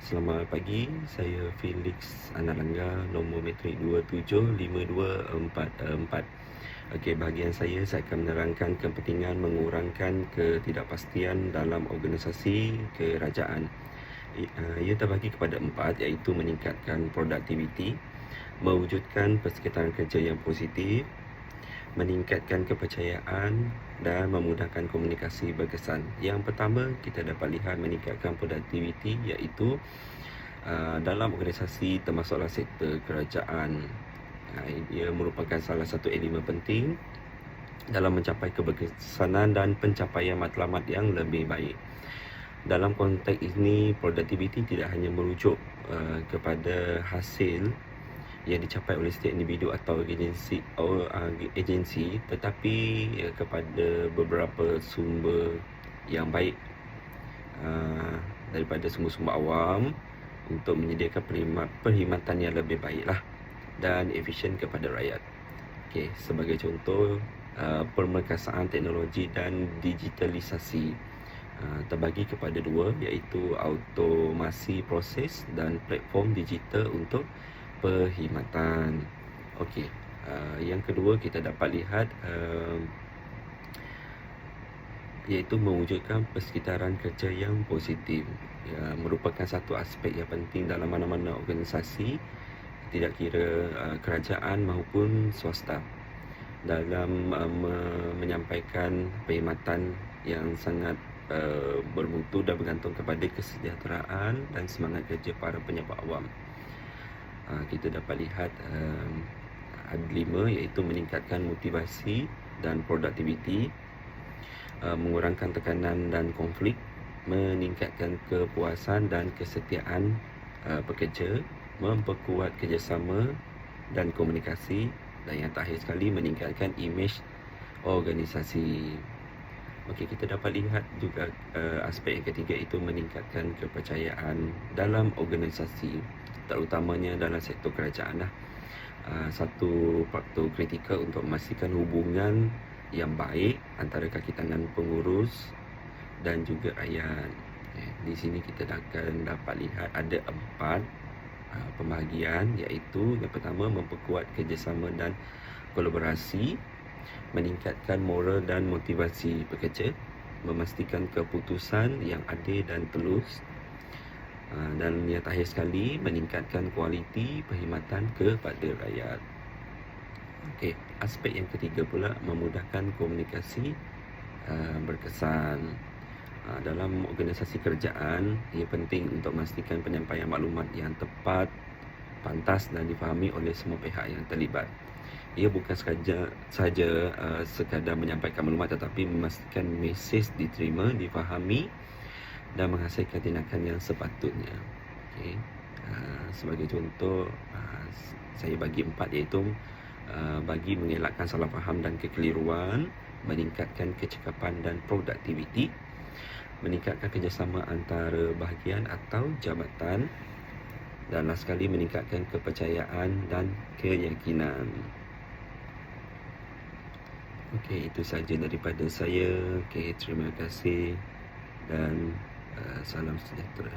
Selamat pagi, saya Felix Analangga, nombor metrik 275244. Okey, bahagian saya saya akan menerangkan kepentingan mengurangkan ketidakpastian dalam organisasi kerajaan. Ah, ia terbagi kepada empat iaitu meningkatkan produktiviti, mewujudkan persekitaran kerja yang positif, meningkatkan kepercayaan dan memudahkan komunikasi berkesan. Yang pertama, kita dapat lihat meningkatkan produktiviti iaitu uh, dalam organisasi termasuklah sektor kerajaan. Uh, ia merupakan salah satu elemen penting dalam mencapai keberkesanan dan pencapaian matlamat yang lebih baik. Dalam konteks ini, produktiviti tidak hanya merujuk uh, kepada hasil yang dicapai oleh setiap individu atau agensi uh, agensi tetapi uh, kepada beberapa sumber yang baik uh, daripada sumber-sumber awam untuk menyediakan perkhidmatan yang lebih baiklah dan efisien kepada rakyat. Okey, sebagai contoh uh, pemerkasaan teknologi dan digitalisasi uh, terbagi kepada dua iaitu automasi proses dan platform digital untuk perkhidmatan. Okey, uh, yang kedua kita dapat lihat uh, iaitu mewujudkan persekitaran kerja yang positif. Ya, merupakan satu aspek yang penting dalam mana-mana organisasi tidak kira uh, kerajaan maupun swasta dalam uh, me- menyampaikan perkhidmatan yang sangat uh, bermutu dan bergantung kepada kesejahteraan dan semangat kerja para penyebab awam. Ah, kita dapat lihat um, ada lima iaitu meningkatkan motivasi dan produktiviti uh, mengurangkan tekanan dan konflik meningkatkan kepuasan dan kesetiaan uh, pekerja memperkuat kerjasama dan komunikasi dan yang terakhir sekali meningkatkan imej organisasi Okey, kita dapat lihat juga uh, aspek yang ketiga itu meningkatkan kepercayaan dalam organisasi terutamanya dalam sektor kerajaan lah. Uh, satu faktor kritikal untuk memastikan hubungan yang baik antara kaki tangan pengurus dan juga rakyat. Eh, di sini kita akan dapat lihat ada empat uh, pembahagian iaitu yang pertama memperkuat kerjasama dan kolaborasi, meningkatkan moral dan motivasi pekerja, memastikan keputusan yang adil dan telus, Ah, dan yang terakhir sekali meningkatkan kualiti perkhidmatan kepada rakyat. Okey, aspek yang ketiga pula memudahkan komunikasi uh, berkesan. Uh, dalam organisasi kerajaan, ia penting untuk memastikan penyampaian maklumat yang tepat, pantas dan difahami oleh semua pihak yang terlibat. Ia bukan sahaja sahaja uh, sekadar menyampaikan maklumat tetapi memastikan mesej diterima, difahami dan menghasilkan tindakan yang sepatutnya. Okay. Uh, sebagai contoh, uh, saya bagi empat iaitu uh, bagi mengelakkan salah faham dan kekeliruan, meningkatkan kecekapan dan produktiviti, meningkatkan kerjasama antara bahagian atau jabatan dan last sekali meningkatkan kepercayaan dan keyakinan. Okey, itu saja daripada saya. Okey, terima kasih dan uh, salam sejahtera.